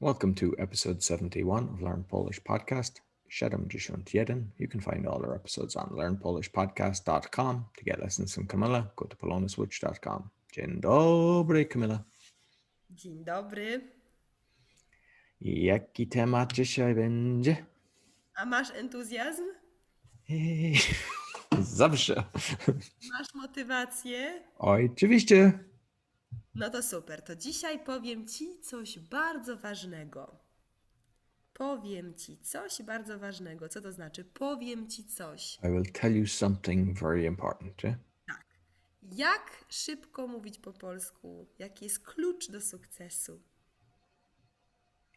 Welcome to episode 71 of Learn Polish Podcast. 71. You can find all our episodes on learnpolishpodcast.com. To get lessons from Camilla, go to polonaswitch.com. Dzień dobry, Camilla. Dzień dobry. Jaki temat dzisiaj będzie? A masz entuzjazm? Hej, Zawsze. Masz motywację? Oj, oczywiście. No to super. To dzisiaj powiem Ci coś bardzo ważnego. Powiem Ci coś bardzo ważnego. Co to znaczy? Powiem Ci coś. I will tell you something very important. Yeah? Tak. Jak szybko mówić po polsku? Jaki jest klucz do sukcesu?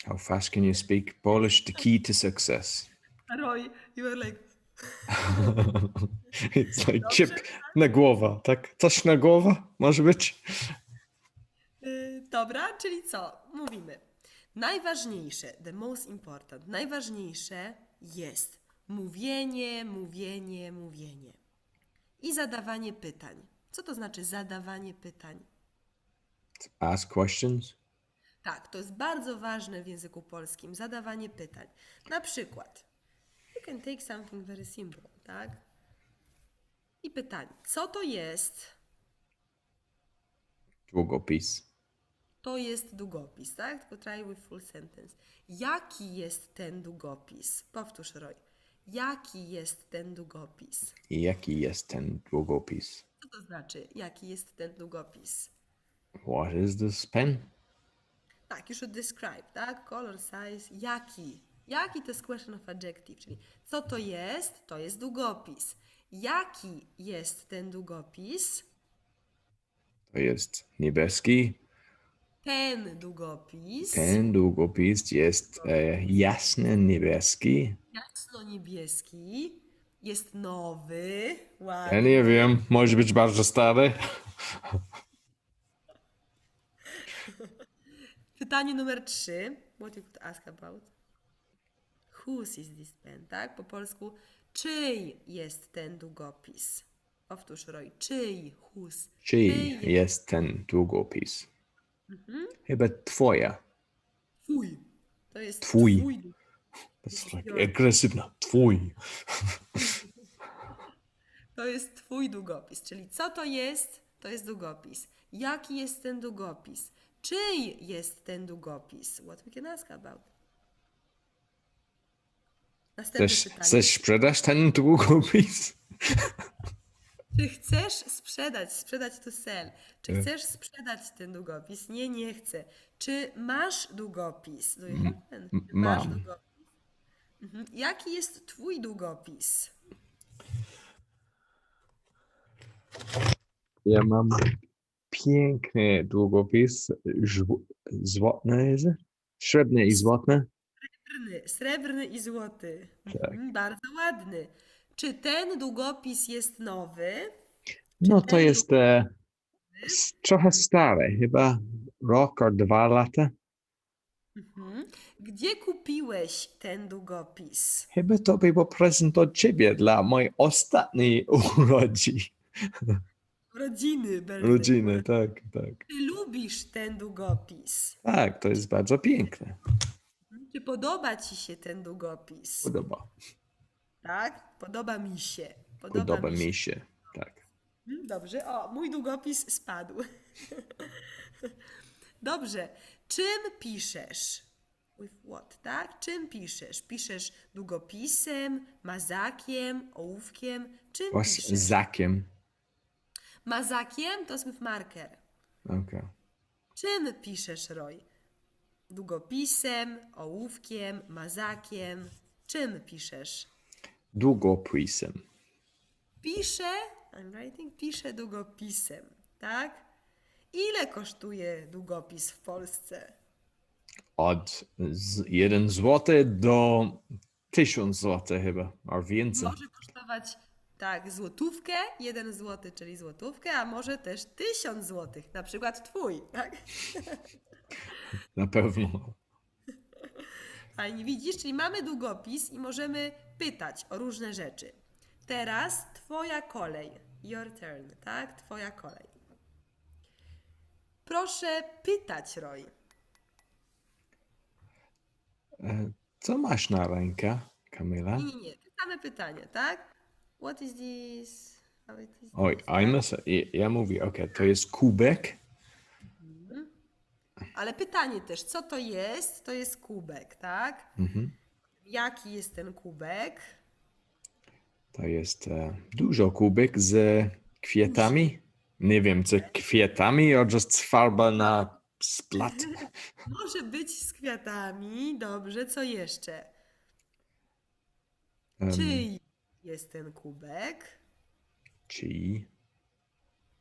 How fast can you speak Polish? The key to success. Roy, you are like... It's like chip na głowa, tak? Coś na głowa może być? Dobra, czyli co? Mówimy. Najważniejsze, the most important, najważniejsze jest mówienie, mówienie, mówienie. I zadawanie pytań. Co to znaczy zadawanie pytań? Ask questions. Tak, to jest bardzo ważne w języku polskim, zadawanie pytań. Na przykład, you can take something very simple, tak? I pytanie, co to jest? Długopis. To jest długopis, tak? Tylko try with full sentence. Jaki jest ten długopis? Powtórz, Roy. Jaki jest ten długopis? Jaki jest ten długopis? Co to znaczy, jaki jest ten długopis? What is this pen? Tak, you should describe, tak? Color, size, jaki? Jaki to jest question of adjective, czyli co to jest? To jest długopis. Jaki jest ten długopis? To jest niebieski. Ten długopis. Ten długopis jest e, jasny niebieski. Jasno-niebieski. Jest nowy. Ja Ładny. nie wiem, może być bardzo stary. Pytanie numer trzy. What you could ask about? Whose is this pen, tak? Po polsku, czyj jest ten długopis? Powtórz, Roy. Czyj? Whose? Czyj jest ten długopis? Chyba twoja. Twój. To jest Twój. twój. Like agresywna. Twój. To jest twój długopis. Czyli co to jest? To jest długopis. Jaki jest ten długopis? Czyj jest ten długopis? What we can ask about? Następne Chcesz, pytanie. chcesz sprzedać ten długopis? Czy chcesz sprzedać, sprzedać to sell? Czy E. chcesz sprzedać ten długopis? Nie, nie chcę. Czy masz długopis? Do you have ten? m- Czy masz mam. długopis? Mhm. Jaki jest twój długopis? Ja mam piękny długopis. Złotny jest? Srebrny i złotny. Srebrny, srebrny i złoty. Tak. Mhm, bardzo ładny. Czy ten długopis jest nowy? No to jest e, s- trochę stary, chyba rok albo dwa lata. Mhm. Gdzie kupiłeś ten długopis? Chyba to był prezent od ciebie dla mojej ostatniej urodzin. Rodziny, birthday. Rodziny, tak, tak. Czy lubisz ten długopis? Tak, to jest bardzo piękne. Czy podoba ci się ten długopis? Podoba. Tak? Podoba mi się. Podoba, Podoba mi się. mi się. Tak. Mm, Dobrze. O, mój długopis spadł. Dobrze. Czym piszesz? With what, tak? Czym piszesz? Piszesz długopisem, mazakiem, ołówkiem? Czym Właśnie piszesz? zakiem. Mazakiem to jest with marker. Okay. Czym piszesz, Roy? Długopisem, ołówkiem, mazakiem. Czym piszesz? Długopisem. Piszę, I'm writing, piszę długopisem, tak? Ile kosztuje długopis w Polsce? Od z 1 zł do 1000 zł chyba, a więcej. Może kosztować, tak, złotówkę, jeden złoty, czyli złotówkę, a może też tysiąc złotych, na przykład twój, tak? Na pewno. Fajnie, widzisz, czyli mamy długopis i możemy pytać o różne rzeczy. Teraz twoja kolej, your turn, tak? Twoja kolej. Proszę pytać, Roy. E, Co masz na rękę, Kamila? Nie, nie, nie. Te same pytania, tak? What is this? Oj, a ja- ja mówię, okej, to jest kubek. Ale pytanie też, co to jest? To jest kubek, tak? Mhm. Jaki jest ten kubek? To jest e, dużo kubek z kwiatami. Nie wiem, czy kwiatami, or just farba na splat. Może być z kwiatami. Dobrze, co jeszcze? Em, Czyj jest ten kubek? Czy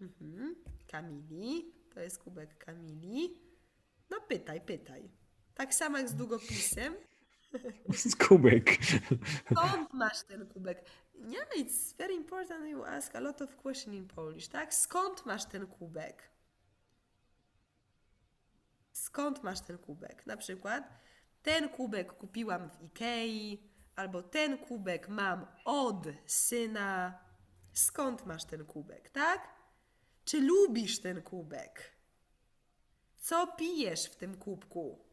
Mhm. Kamili. To jest kubek Kamili. No pytaj, pytaj. Tak samo jak z długopisem. jest kubek? Skąd masz ten kubek? Yeah, it's very important you ask a lot of question in Polish, tak? Skąd masz ten kubek? Skąd masz ten kubek? Na przykład ten kubek kupiłam w Ikei, albo ten kubek mam od syna. Skąd masz ten kubek, tak? Czy lubisz ten kubek? Co pijesz w tym kubku?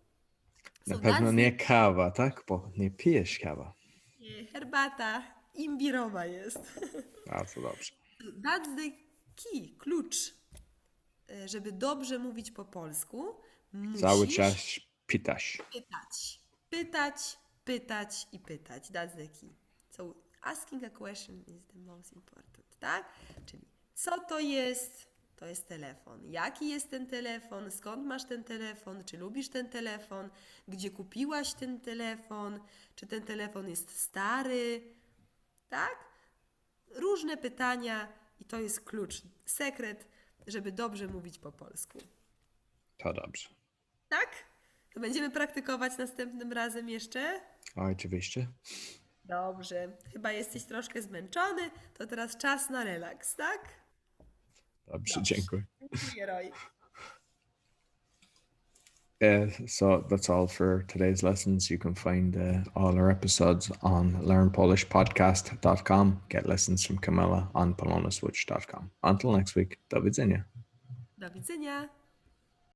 Na pewno nie kawa, tak? Bo nie pijesz kawa. Nie, Herbata imbirowa jest. Bardzo dobrze. That's the key, klucz. E, Żeby dobrze mówić po polsku, musisz Cały czas pytasz. pytać. Pytać, pytać i pytać. That's the key. So asking a question is the most important, tak? Czyli co to jest? To jest telefon. Jaki jest ten telefon? Skąd masz ten telefon? Czy lubisz ten telefon? Gdzie kupiłaś ten telefon? Czy ten telefon jest stary? Tak? Różne pytania i to jest klucz, sekret, żeby dobrze mówić po polsku. To dobrze. Tak? To będziemy praktykować następnym razem jeszcze? Oczywiście. Dobrze. Chyba jesteś troszkę zmęczony, to teraz czas na relaks, tak? Dobrze, Dobrze. dziękuję. Dziękuję, Roy. Uh, so that's all for today's lessons. You can find uh, all our episodes on learnpolishpodcast.com. Get lessons from Camilla on polonaswitch.com. Until next week, do widzenia. Do widzenia.